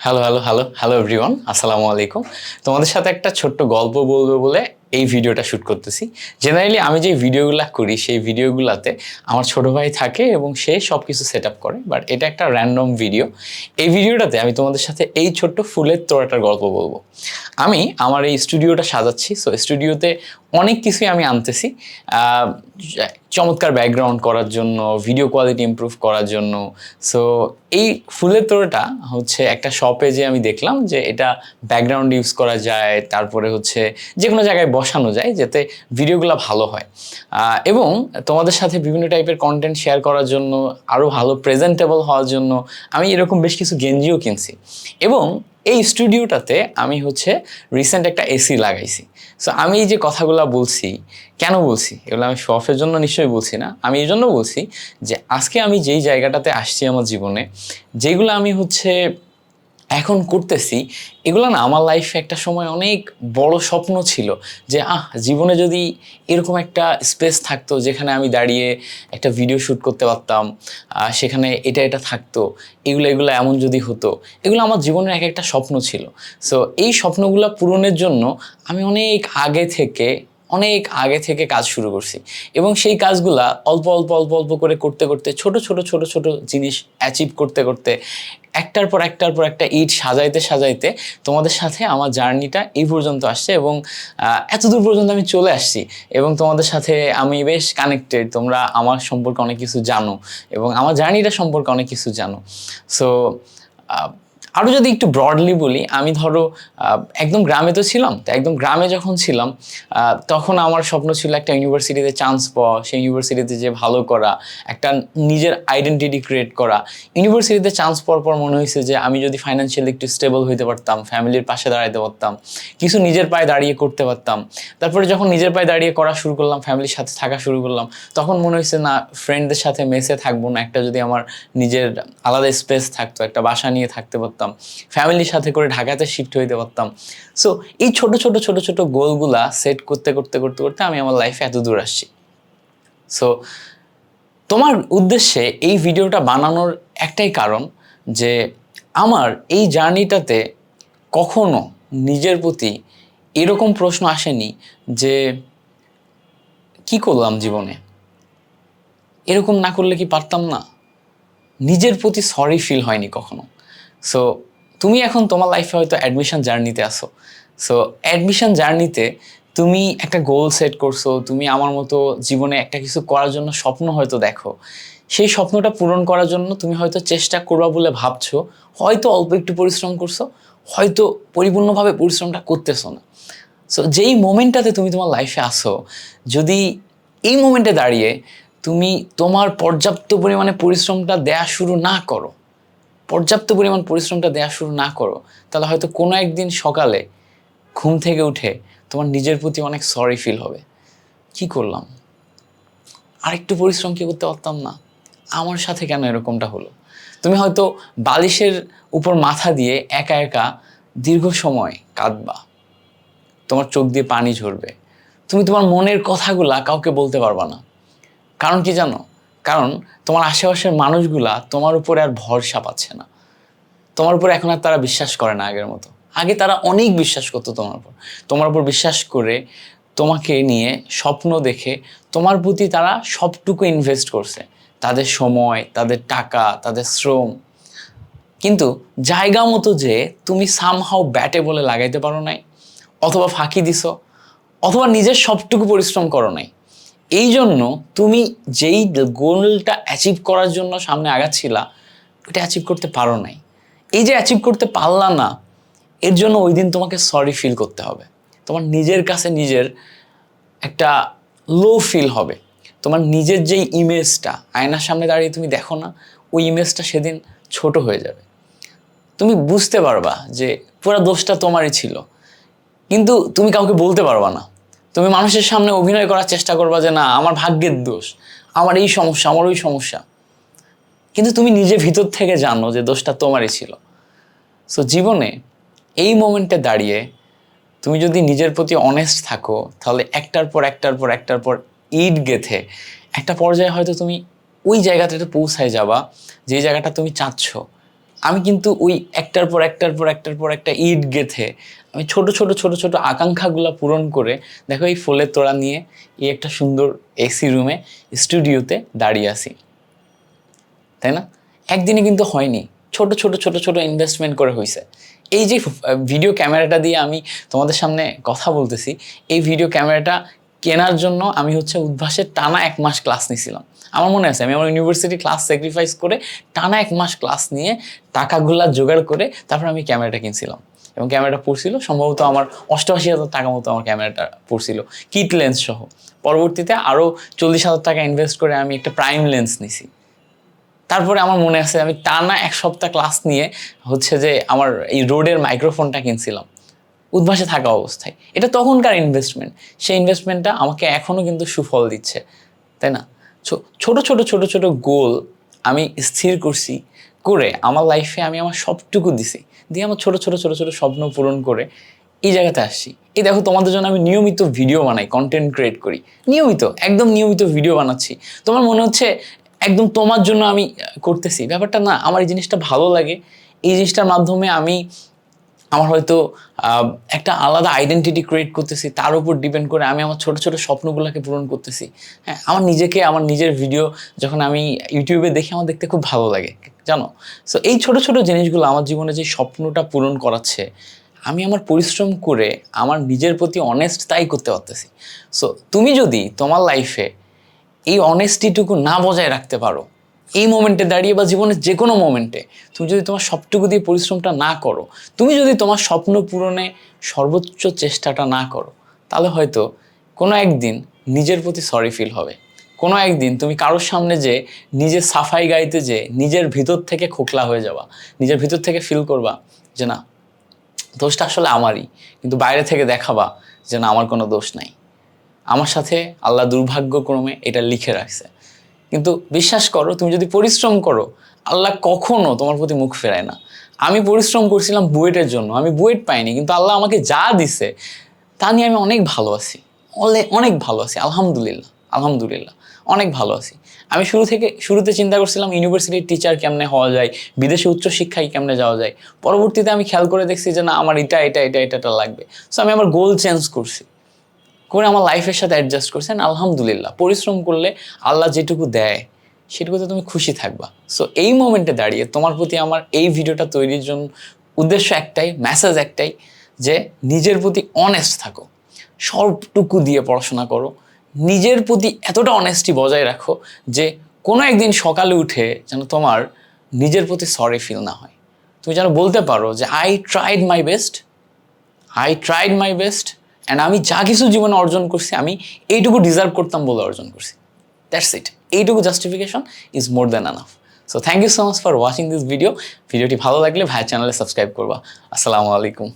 Hello hello hello hello everyone আসসালামু আলাইকুম তোমাদের সাথে একটা ছোট্ট গল্প বলব বলে এই ভিডিওটা শ্যুট করতেছি। জেনারেলি আমি যে ভিডিওগুলো করি, সেই ভিডিওগুলোতে আমার ছোট ভাই থাকে এবং সে সব কিছু সেট আপ করে বাট এটা একটা র্যান্ডম ভিডিও এই ভিডিওটাতে আমি তোমাদের সাথে এই ছোট্ট ফুলের তোড়াটার গল্প বলব। আমি আমার এই স্টুডিওটা সাজাচ্ছি সো স্টুডিওতে অনেক কিছুই আমি আনতেছি। চমৎকার ব্যাকগ্রাউন্ড করার জন্য ভিডিও কোয়ালিটি ইমপ্রুভ করার জন্য। সো এই ফুলের তোড়াটা হচ্ছে একটা শপে যে আমি দেখলাম যে এটা ব্যাকগ্রাউন্ড ইউজ করা যায়, তারপরে হচ্ছে যে কোনো জায়গায় বসানো যায় যাতে ভিডিওগুলো ভালো হয়। এবং তোমাদের সাথে বিভিন্ন টাইপের কন্টেন্ট শেয়ার করার জন্য আরও ভালো প্রেজেন্টেবল হওয়ার জন্য আমি এরকম বেশ কিছু গেঞ্জিও কিনছি। এবং এই স্টুডিওটাতে আমি হচ্ছে রিসেন্ট একটা এসি লাগাইছি। সো আমি এই যে কথাগুলো বলছি, কেন বলছি? এগুলো আমি শফের জন্য নিশ্চয়ই বলছি না। আমি এই জন্য বলছি যে, আজকে আমি যেই জায়গাটাতে আসছি আমার জীবনে, যেগুলো আমি হচ্ছে এখন করতেছি, এগুলো না আমার লাইফে একটা সময় অনেক বড় স্বপ্ন ছিল যে, আহ, জীবনে যদি এরকম একটা স্পেস থাকতো যেখানে আমি দাঁড়িয়ে একটা ভিডিও শ্যুট করতে পারতাম সেখানে এটা এটা থাকতো, এগুলো এগুলো এমন যদি হতো। এগুলো আমার জীবনের এক একটা স্বপ্ন ছিল। সো এই স্বপ্নগুলো পূরণের জন্য আমি অনেক আগে থেকে অনেক আগে থেকে কাজ শুরু করছি। এবং সেই কাজগুলা অল্প অল্প অল্প অল্প করে করতে করতে, ছোট ছোট ছোট ছোট জিনিস অ্যাচিভ করতে করতে একটার পর একটার পর একটা ইট সাজাইতে সাজাইতে তোমাদের সাথে আমার জার্নিটা এই পর্যন্ত আসছে এবং এত দূর পর্যন্ত আমি চলে আসছি এবং তোমাদের সাথে আমি বেশ কানেক্টেড তোমরা আমার সম্পর্কে অনেক কিছু জানো এবং আমার জার্নিটা সম্পর্কে অনেক কিছু জানো। সো আরও যদি একটু ব্রডলি বলি, আমি ধরো একদম গ্রামে তো ছিলাম, তো একদম গ্রামে যখন ছিলাম তখন আমার স্বপ্ন ছিল একটা ইউনিভার্সিটিতে চান্স পাওয়া, সেই ইউনিভার্সিটিতে যে ভালো করা, একটা নিজের আইডেন্টিটি ক্রিয়েট করা। ইউনিভার্সিটিতে চান্স পাওয়ার পর মনে হয়েছে যে আমি যদি ফাইন্যান্সিয়ালি একটু স্টেবল হইতে পারতাম ফ্যামিলির পাশে দাঁড়াতে পারতাম, কিছু নিজের পায়ে দাঁড়িয়ে করতে পারতাম। তারপরে যখন নিজের পায়ে দাঁড়িয়ে করা শুরু করলাম ফ্যামিলির সাথে থাকা শুরু করলাম, তখন মনে হয়েছে, না ফ্রেন্ডদের সাথে মেসে থাকব না, একটা যদি আমার নিজের আলাদা স্পেস থাকতো, একটা বাসা নিয়ে থাকতে পারতাম। ফ্যামিলির সাথে করে ঢাকাতে শিফট হইতে পারতাম। সো এই ছোট ছোট ছোট ছোট গোলগুলা সেট করতে করতে করতে করতে আমি আমার লাইফে এত দূর আসছি। সো তোমার উদ্দেশ্যে এই ভিডিওটা বানানোর একটাই কারণ যে আমার এই জার্নিটাতে কখনো নিজের প্রতি এরকম প্রশ্ন আসেনি যে কি করলাম জীবনে? এরকম না করলে কি পারতাম না? নিজের প্রতি সরি ফিল হয়নি কখনো। সো তুমি এখন তোমার লাইফে হয়তো অ্যাডমিশন জার্নিতে আসো সো অ্যাডমিশন জার্নিতে তুমি একটা গোল সেট করছ, তুমি আমার মতো জীবনে একটা কিছু করার জন্য স্বপ্ন হয়তো দেখো। সেই স্বপ্নটা পূরণ করার জন্য তুমি হয়তো চেষ্টা করবা বলে ভাবছ, হয়তো অল্প একটু পরিশ্রম করছ, হয়তো পরিপূর্ণভাবে পরিশ্রমটা করতেছো না। সো যেই মোমেন্টটাতে তুমি তোমার লাইফে আসো যদি এই মোমেন্টে দাঁড়িয়ে তুমি তোমার পর্যাপ্ত পরিমাণে পরিশ্রমটা দেয়া শুরু না করো পর্যাপ্ত পরিমাণ পরিশ্রমটা দেওয়া শুরু না করো, তাহলে হয়তো কোনো একদিন সকালে ঘুম থেকে উঠে তোমার নিজের প্রতি অনেক সরি ফিল হবে। কি করলাম? আরেকটু পরিশ্রম কি করতে পারতাম না? আমার সাথে কেন এরকমটা হলো? তুমি হয়তো বালিশের উপর মাথা দিয়ে একা একা দীর্ঘ সময় কাঁদবা। তোমার চোখ দিয়ে পানি ঝরবে। তুমি তোমার মনের কথাগুলা কাউকে বলতে পারবা না। কারণ কি জানো? কারণ তোমার আশেপাশের মানুষগুলা তোমার উপরে আর ভরসা পাচ্ছে না। তোমার উপর এখন আর তারা বিশ্বাস করে না আগের মতো। আগে তারা অনেক বিশ্বাস করতো তোমার উপর। তোমার উপর বিশ্বাস করে তোমাকে নিয়ে স্বপ্ন দেখে তোমার প্রতি তারা সবটুকু ইনভেস্ট করছে। তাদের সময়, তাদের টাকা, তাদের শ্রম। কিন্তু জায়গা মতো যে তুমি সামহাও ব্যাটে বলে লাগাইতে পারো নাই, অথবা ফাঁকি দিছো, অথবা নিজের সবটুকু পরিশ্রম করো নাই এই জন্য তুমি যেই গোলটা অ্যাচিভ করার জন্য সামনে আগাচ্ছিলা ওটা অ্যাচিভ করতে পারো নাই। এই যে অ্যাচিভ করতে পারলা না, এর জন্য ওই দিন তোমাকে সরি ফিল করতে হবে। তোমার নিজের কাছে নিজের একটা লো ফিল হবে। তোমার নিজের যেই ইমেজটা আয়নার সামনে দাঁড়িয়ে তুমি দেখো না, ওই ইমেজটা সেদিন ছোট হয়ে যাবে। তুমি বুঝতে পারবা যে পুরো দোষটা তোমারই ছিল। কিন্তু তুমি কাউকে বলতে পারবা না। তুমি মানুষের সামনে অভিনয় করার চেষ্টা করবা যে, না, আমার ভাগ্যের দোষ, আমার এই সমস্যা, আমার ওই সমস্যা। কিন্তু তুমি নিজে ভিতর থেকে জানো যে দোষটা তোমারই ছিল। সো জীবনে এই মোমেন্টে দাঁড়িয়ে তুমি যদি নিজের প্রতি অনেস্ট থাকো, তাহলে একটার পর একটার পর একটার পর ইট গেথে একটা পর্যায়ে হয়তো তুমি ওই জায়গাটাতে পৌঁছায় যাবা, যে জায়গাটা তুমি চাচ্ছ। আমি কিন্তু ওই একটার পর একটার পর একটার পর একটা ইট গেথে, আমি ছোট ছোট ছোট ছোট আকাঙ্ক্ষাগুলো পূরণ করে, দেখো এই ফুলের তোড়া নিয়ে এই একটা সুন্দর এসি রুমে স্টুডিওতে দাঁড়িয়ে আছি। তাই না? একদিনে কিন্তু হয়নি। ছোট ছোট ছোট ছোট ইনভেস্টমেন্ট করে হয়েছে এই যে ভিডিও ক্যামেরাটা দিয়ে আমি তোমাদের সামনে কথা বলতেছি, এই ভিডিও ক্যামেরাটা কেনার জন্য আমি হচ্ছে উদ্ভাসের টানা এক মাস ক্লাস নিয়েছিলাম আমার মনে আছে, আমি আমার ইউনিভার্সিটি ক্লাস স্যাক্রিফাইস করে টানা এক মাস ক্লাস নিয়ে টাকাগুলা জোগাড় করে তারপর আমি ক্যামেরাটা কিনছিলাম। এবং ক্যামেরাটা পড়ছিল, সম্ভবত আমার অষ্টআশি হাজার টাকা মতো আমার ক্যামেরাটা পড়ছিল কিট লেন্স সহ। পরবর্তীতে আরও চল্লিশ হাজার টাকা ইনভেস্ট করে আমি একটা প্রাইম লেন্স নিছি। তারপরে আমার মনে আছে, আমি টানা এক সপ্তাহ ক্লাস নিয়ে হচ্ছে যে আমার এই রোডের মাইক্রোফোনটা কিনছিলাম। উদ্ভাসে থাকা অবস্থায়। এটা তখনকার ইনভেস্টমেন্ট সেই ইনভেস্টমেন্টটা আমাকে এখনও কিন্তু সুফল দিচ্ছে, তাই না? ছোট ছোট ছোট ছোট গোল আমি স্থির করছি করে আমার লাইফে আমি আমার সবটুকু দিছি। দিয়ে আমার ছোট ছোট ছোট ছোট স্বপ্ন পূরণ করে এই জায়গাতে আসছি। এই দেখো তোমাদের জন্য আমি নিয়মিত ভিডিও বানাই কন্টেন্ট ক্রিয়েট করি। নিয়মিত, একদম নিয়মিত ভিডিও বানাচ্ছি। তোমার মনে হচ্ছে একদম তোমার জন্য আমি করতেছি। ব্যাপারটা না, আমার এই জিনিসটা ভালো লাগে। এই জিনিসটার মাধ্যমে আমি আমার হয়তো একটা আলাদা আইডেন্টিটি ক্রিয়েট করতেছি, তার উপর ডিপেন্ড করে আমি আমার ছোট ছোট স্বপ্নগুলোকে পূরণ করতেছি। হ্যাঁ আমার নিজেকে, আমার নিজের ভিডিও যখন আমি ইউটিউবে দেখি, আমার দেখতে খুব ভালো লাগে, জানো? সো এই ছোট ছোট জিনিসগুলো আমার জীবনে যে স্বপ্নটা পূরণ করাচ্ছে, আমি আমার পরিশ্রম করে আমার নিজের প্রতি অনেস্ট তাই করতে পারতেছি। সো তুমি যদি তোমার লাইফে এই অনেস্টিটুকু না বজায় রাখতে পারো এই মোমেন্টে দাঁড়িয়ে বা জীবনের যে কোনো মোমেন্টে তুমি যদি তোমার সবটুকু দিয়ে পরিশ্রমটা না করো, তুমি যদি তোমার স্বপ্ন পূরণে সর্বোচ্চ চেষ্টাটা না করো, তাহলে হয়তো কোনো একদিন নিজের প্রতি সরি ফিল হবে। কোনো একদিন তুমি কারোর সামনে যে নিজের সাফাই গাইতে যে নিজের ভিতর থেকে খোকলা হয়ে যাবা নিজের ভিতর থেকে ফিল করবা যে না, দোষটা আসলে আমারই, কিন্তু বাইরে থেকে দেখাবা যে না, আমার কোনো দোষ নাই। আমার সাথে আল্লাহ দুর্ভাগ্যক্রমে এটা লিখে রাখছে। কিন্তু বিশ্বাস করো, তুমি যদি পরিশ্রম করো, আল্লাহ কখনো তোমার প্রতি মুখ ফেরায় না। আমি পরিশ্রম করছিলাম বুয়েটের জন্য, আমি বুয়েট পাইনি, কিন্তু আল্লাহ আমাকে যা দিছে, তা নিয়ে আমি অনেক ভালো আছি। অনেক ভালো আছি, আলহামদুলিল্লাহ আলহামদুলিল্লাহ, অনেক ভালো আছি। আমি শুরু থেকে শুরুতে চিন্তা করছিলাম ইউনিভার্সিটির টিচার কেমনে হওয়া যায়, বিদেশে উচ্চশিক্ষায় কেমনে যাওয়া যায়। পরবর্তীতে আমি খেয়াল করে দেখছি যে না, আমার এটা এটা এটা, এটাটা লাগবে। সো আমি আমার গোল চেঞ্জ করছি। করে আমার লাইফের সাথে অ্যাডজাস্ট করছেন আলহামদুলিল্লাহ। পরিশ্রম করলে আল্লাহ যেটুকু দেয়, সেটুকুতে তুমি খুশি থাকবা। সো এই মোমেন্টে দাঁড়িয়ে তোমার প্রতি আমার এই ভিডিওটা তৈরির জন্য উদ্দেশ্য একটাই মেসেজ একটাই যে নিজের প্রতি অনেস্ট থাকো। সবটুকু দিয়ে পড়াশোনা করো। নিজের প্রতি এতটা অনেস্টি বজায় রাখো যে কোনো একদিন সকালে উঠে যেন তোমার নিজের প্রতি সরি ফিল না হয়। তুমি যেন বলতে পারো যে I tried my best I tried my best and আমি যা কিছু জীবনে অর্জন করছি, আমি এইটুকু ডিজার্ভ করতাম বলে অর্জন করছি। দ্যাটস ইট এইটুকু justification is more than enough so thank you so much for watching this video ভিডিওটি ভালো লাগলে ভাইয়ের চ্যানেলে সাবস্ক্রাইব করবা। আসসালামু আলাইকুম।